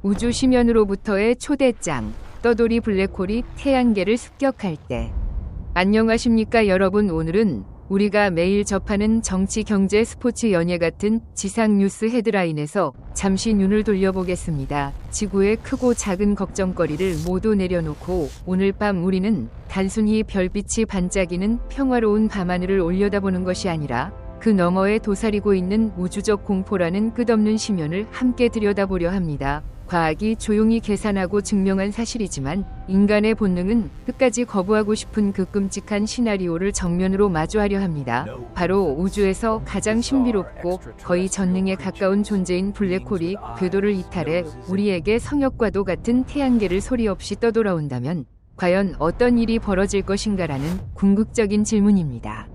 우주 심연으로부터의 초대장 떠돌이 블랙홀이 태양계를 습격할 때 안녕하십니까 여러분 오늘은 우리가 매일 접하는 정치 경제 스포츠 연예 같은 지상 뉴스 헤드라인에서 잠시 눈을 돌려보겠습니다. 지구의 크고 작은 걱정거리를 모두 내려놓고 오늘 밤 우리는 단순히 별빛이 반짝이는 평화로운 밤하늘을 올려다보는 것이 아니라 그 너머에 도사리고 있는 우주적 공포라는 끝없는 심연을 함께 들여다보려 합니다. 과학이 조용히 계산하고 증명한 사실이지만 인간의 본능은 끝까지 거부하고 싶은 그 끔찍한 시나리오를 정면으로 마주하려 합니다. 바로 우주에서 가장 신비롭고 거의 전능에 가까운 존재인 블랙홀이 궤도를 이탈해 우리에게 성역과도 같은 태양계를 소리 없이 떠돌아온다면 과연 어떤 일이 벌어질 것인가라는 궁극적인 질문입니다.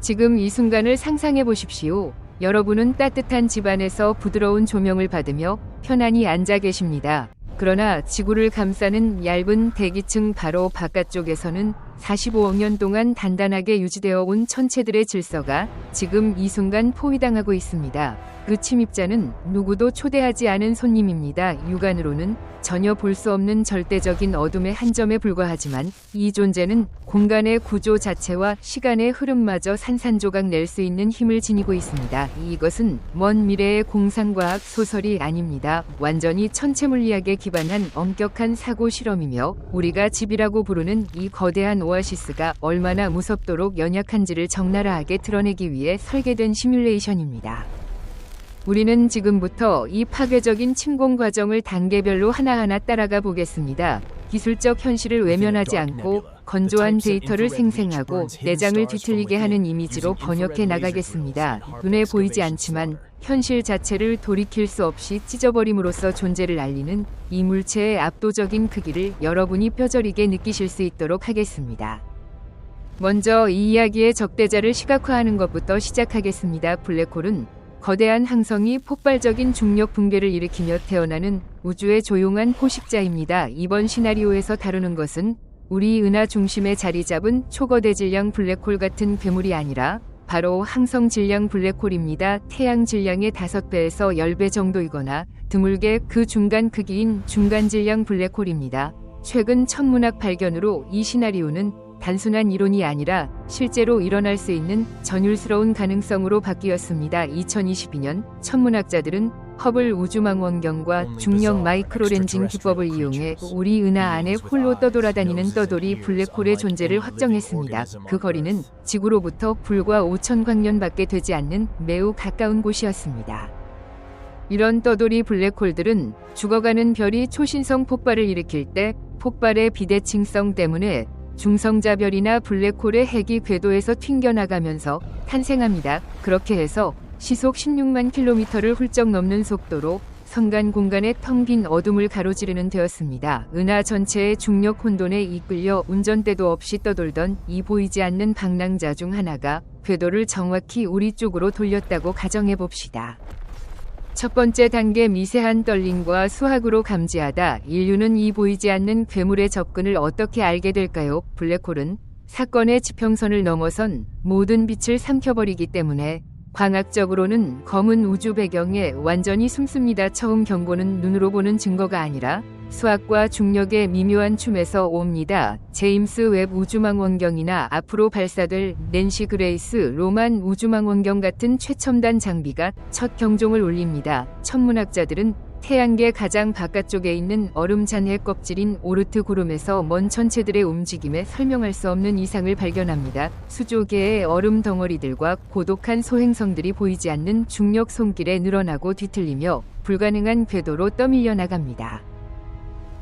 지금 이 순간을 상상해 보십시오. 여러분은 따뜻한 집안에서 부드러운 조명을 받으며 편안히 앉아 계십니다. 그러나 지구를 감싸는 얇은 대기층 바로 바깥쪽에서는 45억 년 동안 단단하게 유지되어 온 천체들의 질서가 지금 이 순간 포위당하고 있습니다. 그 침입자는 누구도 초대하지 않은 손님입니다. 육안으로는 전혀 볼 수 없는 절대적인 어둠의 한 점에 불과하지만 이 존재는 공간의 구조 자체와 시간의 흐름마저 산산조각 낼 수 있는 힘을 지니고 있습니다. 이것은 먼 미래의 공상과학 소설이 아닙니다. 완전히 천체 물리학에 기반한 엄격한 사고 실험이며 우리가 집이라고 부르는 이 거대한 오아시스가 얼마나 무섭도록 연약한지를 적나라하게 드러내기 위해 설계된 시뮬레이션입니다. 우리는 지금부터 이 파괴적인 침공 과정을 단계별로 하나하나 따라가 보겠습니다. 기술적 현실을 외면하지 않고 건조한 데이터를 생생하고 내장을 뒤틀리게 하는 이미지로 번역해 나가겠습니다. 눈에 보이지 않지만 현실 자체를 돌이킬 수 없이 찢어버림으로써 존재를 알리는 이 물체의 압도적인 크기를 여러분이 뼈저리게 느끼실 수 있도록 하겠습니다. 먼저 이 이야기의 적대자를 시각화하는 것부터 시작하겠습니다. 블랙홀은 거대한 항성이 폭발적인 중력 붕괴를 일으키며 태어나는 우주의 조용한 포식자입니다. 이번 시나리오에서 다루는 것은 우리 은하 중심에 자리 잡은 초거대 질량 블랙홀 같은 괴물이 아니라 바로 항성 질량 블랙홀입니다. 태양 질량의 5배에서 10배 정도이거나 드물게 그 중간 크기인 중간 질량 블랙홀입니다. 최근 천문학 발견으로 이 시나리오는 단순한 이론이 아니라 실제로 일어날 수 있는 전율스러운 가능성으로 바뀌었습니다. 2022년 천문학자들은 허블 우주망원경과 중력 마이크로렌징 기법을 이용해 우리 은하 안에 홀로 떠돌아다니는 떠돌이 블랙홀의 존재를 확정했습니다. 그 거리는 지구로부터 불과 5천 광년밖에 되지 않는 매우 가까운 곳이었습니다. 이런 떠돌이 블랙홀들은 죽어가는 별이 초신성 폭발을 일으킬 때 폭발의 비대칭성 때문에 중성자 별이나 블랙홀의 핵이 궤도에서 튕겨나가면서 탄생합니다. 그렇게 해서 시속 16만 킬로미터를 훌쩍 넘는 속도로 성간 공간의 텅 빈 어둠을 가로지르는 되었습니다. 은하 전체의 중력 혼돈에 이끌려 운전대도 없이 떠돌던 이 보이지 않는 방랑자 중 하나가 궤도를 정확히 우리 쪽으로 돌렸다고 가정해 봅시다. 첫 번째 단계 미세한 떨림과 수학으로 감지하다 인류는 이 보이지 않는 괴물의 접근을 어떻게 알게 될까요? 블랙홀은 사건의 지평선을 넘어선 모든 빛을 삼켜버리기 때문에 광학적으로는 검은 우주 배경에 완전히 숨습니다. 처음 경고는 눈으로 보는 증거가 아니라 수학과 중력의 미묘한 춤에서 옵니다. 제임스 웹 우주망원경이나 앞으로 발사될 낸시 그레이스 로만 우주망원경 같은 최첨단 장비가 첫 경종을 울립니다. 천문학자들은 태양계 가장 바깥쪽에 있는 얼음 잔해 껍질인 오르트 구름에서 먼 천체들의 움직임에 설명할 수 없는 이상을 발견합니다. 수조계의 얼음 덩어리들과 고독한 소행성들이 보이지 않는 중력 손길에 늘어나고 뒤틀리며 불가능한 궤도로 떠밀려 나갑니다.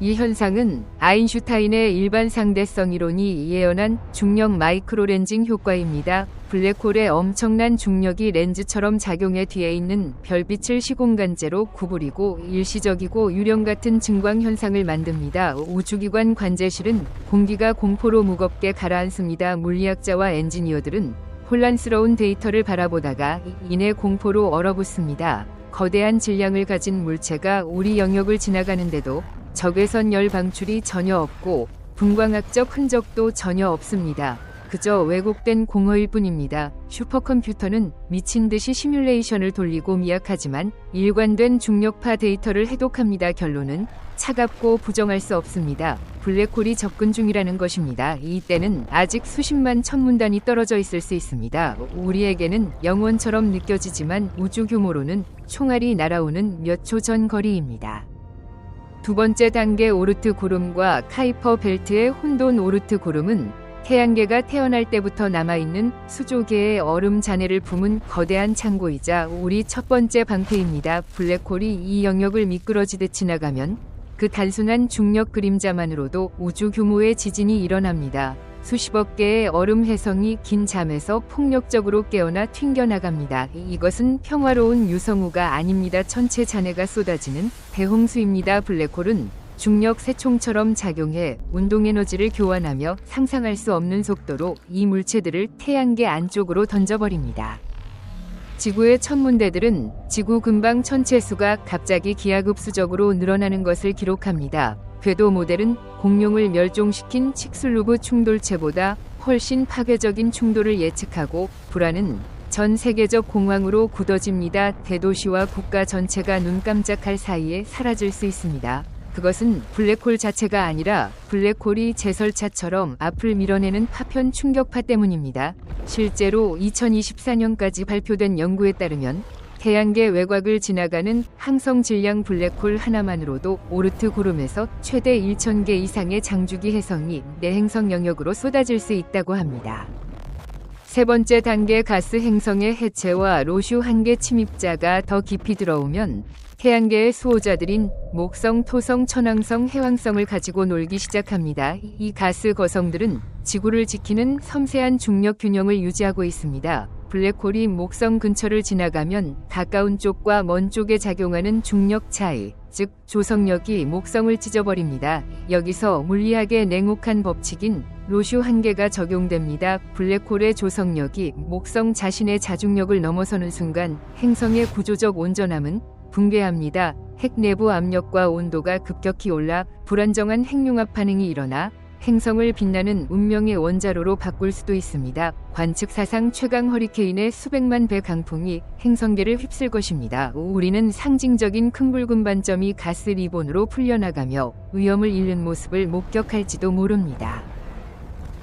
이 현상은 아인슈타인의 일반 상대성 이론이 예언한 중력 마이크로 렌징 효과입니다. 블랙홀의 엄청난 중력이 렌즈처럼 작용해 뒤에 있는 별빛을 시공간제로 구부리고 일시적이고 유령 같은 증광 현상을 만듭니다. 우주기관 관제실은 공기가 공포로 무겁게 가라앉습니다. 물리학자와 엔지니어들은 혼란스러운 데이터를 바라보다가 이내 공포로 얼어붙습니다. 거대한 질량을 가진 물체가 우리 영역을 지나가는데도 적외선 열 방출이 전혀 없고 분광학적 흔적도 전혀 없습니다. 그저 왜곡된 공허일 뿐입니다. 슈퍼컴퓨터는 미친 듯이 시뮬레이션을 돌리고 미약하지만 일관된 중력파 데이터를 해독합니다. 결론은 차갑고 부정할 수 없습니다. 블랙홀이 접근 중이라는 것입니다. 이때는 아직 수십만 천문단이 떨어져 있을 수 있습니다. 우리에게는 영원처럼 느껴지지만 우주 규모로는 총알이 날아오는 몇 초 전 거리입니다. 두 번째 단계 오르트 구름과 카이퍼 벨트의 혼돈 오르트 구름은 태양계가 태어날 때부터 남아있는 수조개의 얼음 잔해를 품은 거대한 창고이자 우리 첫 번째 방패입니다. 블랙홀이 이 영역을 미끄러지듯 지나가면 그 단순한 중력 그림자만으로도 우주 규모의 지진이 일어납니다. 수십억 개의 얼음 해성이 긴 잠에서 폭력적으로 깨어나 튕겨나갑니다. 이것은 평화로운 유성우가 아닙니다. 천체 잔해가 쏟아지는 대홍수입니다. 블랙홀은 중력 세총처럼 작용해 운동 에너지를 교환하며 상상할 수 없는 속도로 이 물체들을 태양계 안쪽으로 던져버립니다. 지구의 천문대들은 지구 근방 천체수가 갑자기 기하급수적으로 늘어나는 것을 기록합니다. 궤도 모델은 공룡을 멸종시킨 칙슬루브 충돌체보다 훨씬 파괴적인 충돌을 예측하고 불안은 전 세계적 공황으로 굳어집니다. 대도시와 국가 전체가 눈 깜짝할 사이에 사라질 수 있습니다. 그것은 블랙홀 자체가 아니라 블랙홀이 제설차처럼 앞을 밀어내는 파편 충격파 때문입니다. 실제로 2024년까지 발표된 연구에 따르면 태양계 외곽을 지나가는 항성 질량 블랙홀 하나만으로도 오르트 구름에서 최대 1,000개 이상의 장주기 해성이 내 행성 영역으로 쏟아질 수 있다고 합니다. 세 번째 단계 가스 행성의 해체와 로슈 한계 침입자가 더 깊이 들어오면 태양계의 수호자들인 목성, 토성, 천왕성, 해왕성을 가지고 놀기 시작합니다. 이 가스 거성들은 지구를 지키는 섬세한 중력 균형을 유지하고 있습니다. 블랙홀이 목성 근처를 지나가면 가까운 쪽과 먼 쪽에 작용하는 중력 차이, 즉 조성력이 목성을 찢어버립니다. 여기서 물리학의 냉혹한 법칙인 로슈 한계가 적용됩니다. 블랙홀의 조성력이 목성 자신의 자중력을 넘어서는 순간 행성의 구조적 온전함은 붕괴합니다. 핵 내부 압력과 온도가 급격히 올라 불안정한 핵융합 반응이 일어나 행성을 빛나는 운명의 원자로로 바꿀 수도 있습니다. 관측 사상 최강 허리케인의 수백만 배 강풍이 행성계를 휩쓸 것입니다. 우리는 상징적인 큰 붉은 반점이 가스 리본으로 풀려나가며 위험을 잃는 모습을 목격할지도 모릅니다.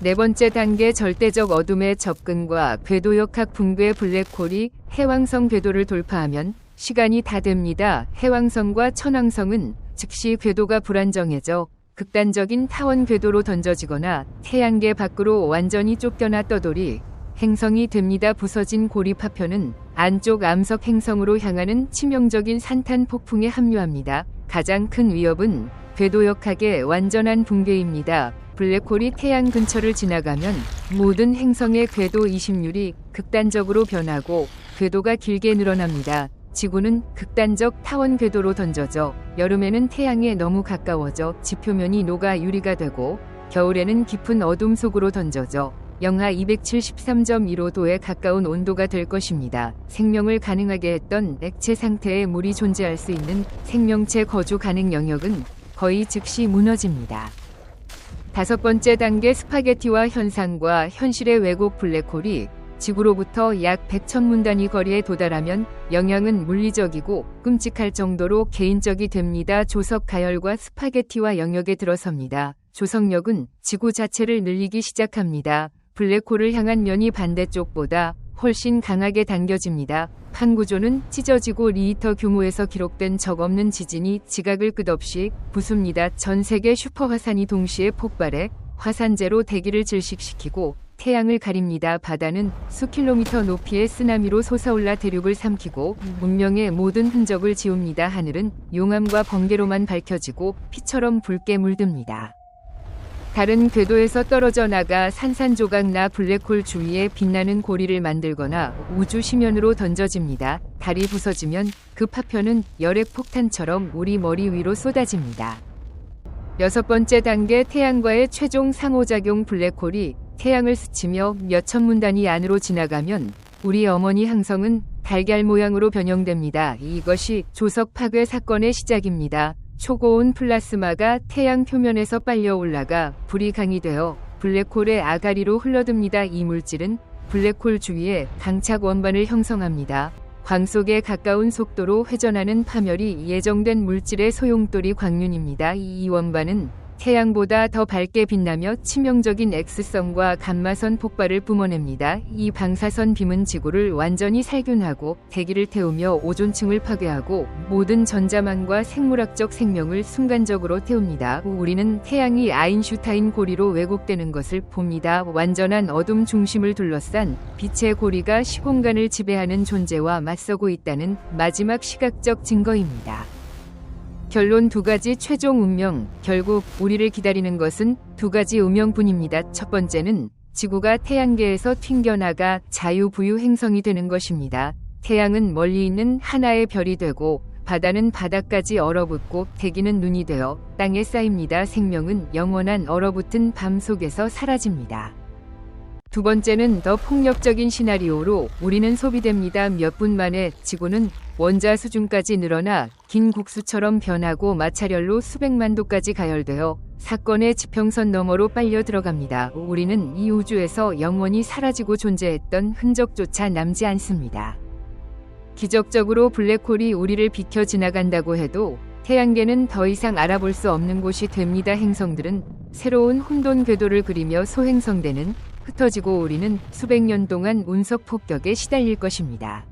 네 번째 단계 절대적 어둠의 접근과 궤도역학 붕괴 블랙홀이 해왕성 궤도를 돌파하면 시간이 다 됩니다. 해왕성과 천왕성은 즉시 궤도가 불안정해져 극단적인 타원 궤도로 던져지거나 태양계 밖으로 완전히 쫓겨나 떠돌이 행성이 됩니다. 부서진 고리 파편은 안쪽 암석 행성으로 향하는 치명적인 산탄 폭풍에 합류합니다. 가장 큰 위협은 궤도역학의 완전한 붕괴입니다. 블랙홀이 태양 근처를 지나가면 모든 행성의 궤도 이심률이 극단적으로 변하고 궤도가 길게 늘어납니다. 지구는 극단적 타원 궤도로 던져져 여름에는 태양에 너무 가까워져 지표면이 녹아 유리가 되고 겨울에는 깊은 어둠 속으로 던져져 영하 273.15도에 가까운 온도가 될 것입니다. 생명을 가능하게 했던 액체 상태의 물이 존재할 수 있는 생명체 거주 가능 영역은 거의 즉시 무너집니다. 다섯 번째 단계 스파게티와 현상과 현실의 왜곡 블랙홀이 지구로부터 약 100천문 단위 거리에 도달하면 영향은 물리적이고 끔찍할 정도로 개인적이 됩니다. 조석 가열과 스파게티와 영역에 들어섭니다. 조석력은 지구 자체를 늘리기 시작합니다. 블랙홀을 향한 면이 반대쪽보다 훨씬 강하게 당겨집니다. 판 구조는 찢어지고 리히터 규모에서 기록된 적 없는 지진이 지각을 끝없이 부숩니다. 전 세계 슈퍼화산이 동시에 폭발해 화산재로 대기를 질식시키고 태양을 가립니다. 바다는 수 킬로미터 높이의 쓰나미로 솟아올라 대륙을 삼키고 문명의 모든 흔적을 지웁니다. 하늘은 용암과 번개로만 밝혀지고 피처럼 붉게 물듭니다. 다른 궤도에서 떨어져 나가 산산조각나 블랙홀 주위에 빛나는 고리를 만들거나 우주 심연으로 던져집니다. 달이 부서지면 그 파편은 열액 폭탄처럼 우리 머리 위로 쏟아집니다. 여섯 번째 단계 태양과의 최종 상호작용 블랙홀이 태양을 스치며 몇천 문 단위 안으로 지나가면 우리 어머니 항성은 달걀 모양으로 변형됩니다. 이것이 조석 파괴 사건의 시작입니다. 초고온 플라스마가 태양 표면에서 빨려 올라가 불이 강이 되어 블랙홀의 아가리로 흘러듭니다. 이 물질은 블랙홀 주위에 강착 원반을 형성합니다. 광 속에 가까운 속도로 회전하는 파멸이 예정된 물질의 소용돌이 광륜입니다. 이 원반은 태양보다 더 밝게 빛나며 치명적인 X성과 감마선 폭발을 뿜어냅니다. 이 방사선 빔은 지구를 완전히 살균하고 대기를 태우며 오존층을 파괴하고 모든 전자만과 생물학적 생명을 순간적으로 태웁니다. 우리는 태양이 아인슈타인 고리로 왜곡되는 것을 봅니다. 완전한 어둠 중심을 둘러싼 빛의 고리가 시공간을 지배하는 존재와 맞서고 있다는 마지막 시각적 증거입니다. 결론 두 가지 최종 운명. 결국 우리를 기다리는 것은 두 가지 운명뿐입니다. 첫 번째는 지구가 태양계에서 튕겨나가 자유부유 행성이 되는 것입니다. 태양은 멀리 있는 하나의 별이 되고 바다는 바다까지 얼어붙고 대기는 눈이 되어 땅에 쌓입니다. 생명은 영원한 얼어붙은 밤 속에서 사라집니다. 두 번째는 더 폭력적인 시나리오로 우리는 소비됩니다. 몇 분 만에 지구는 원자 수준까지 늘어나 긴 국수처럼 변하고 마찰열로 수백만 도까지 가열되어 사건의 지평선 너머로 빨려 들어갑니다. 우리는 이 우주에서 영원히 사라지고 존재했던 흔적조차 남지 않습니다. 기적적으로 블랙홀이 우리를 비켜 지나간다고 해도 태양계는 더 이상 알아볼 수 없는 곳이 됩니다. 행성들은 새로운 혼돈 궤도를 그리며 소행성되는 흩어지고 우리는 수백 년 동안 운석 폭격에 시달릴 것입니다.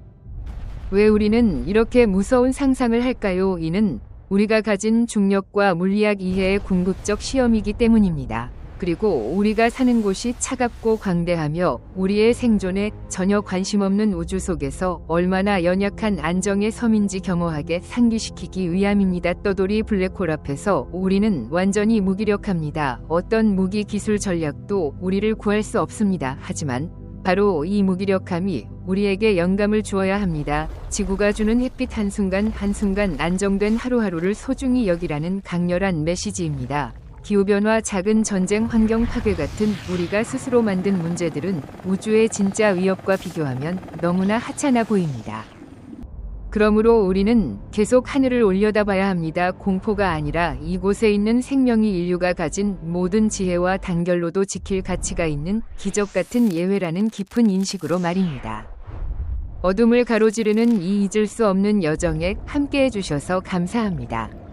왜 우리는 이렇게 무서운 상상을 할까요? 이는 우리가 가진 중력과 물리학 이해의 궁극적 시험이기 때문입니다. 그리고 우리가 사는 곳이 차갑고 광대하며 우리의 생존에 전혀 관심 없는 우주 속에서 얼마나 연약한 안정의 섬인지 겸허하게 상기시키기 위함입니다. 떠돌이 블랙홀 앞에서 우리는 완전히 무기력합니다. 어떤 무기 기술 전략도 우리를 구할 수 없습니다. 하지만 바로 이 무기력함이 우리에게 영감을 주어야 합니다. 지구가 주는 햇빛 한순간 한순간 안정된 하루하루를 소중히 여기라는 강렬한 메시지입니다. 기후변화, 작은 전쟁, 환경 파괴 같은 우리가 스스로 만든 문제들은 우주의 진짜 위협과 비교하면 너무나 하찮아 보입니다. 그러므로 우리는 계속 하늘을 올려다봐야 합니다. 공포가 아니라 이곳에 있는 생명이 인류가 가진 모든 지혜와 단결로도 지킬 가치가 있는 기적 같은 예외라는 깊은 인식으로 말입니다. 어둠을 가로지르는 이 잊을 수 없는 여정에 함께 해주셔서 감사합니다.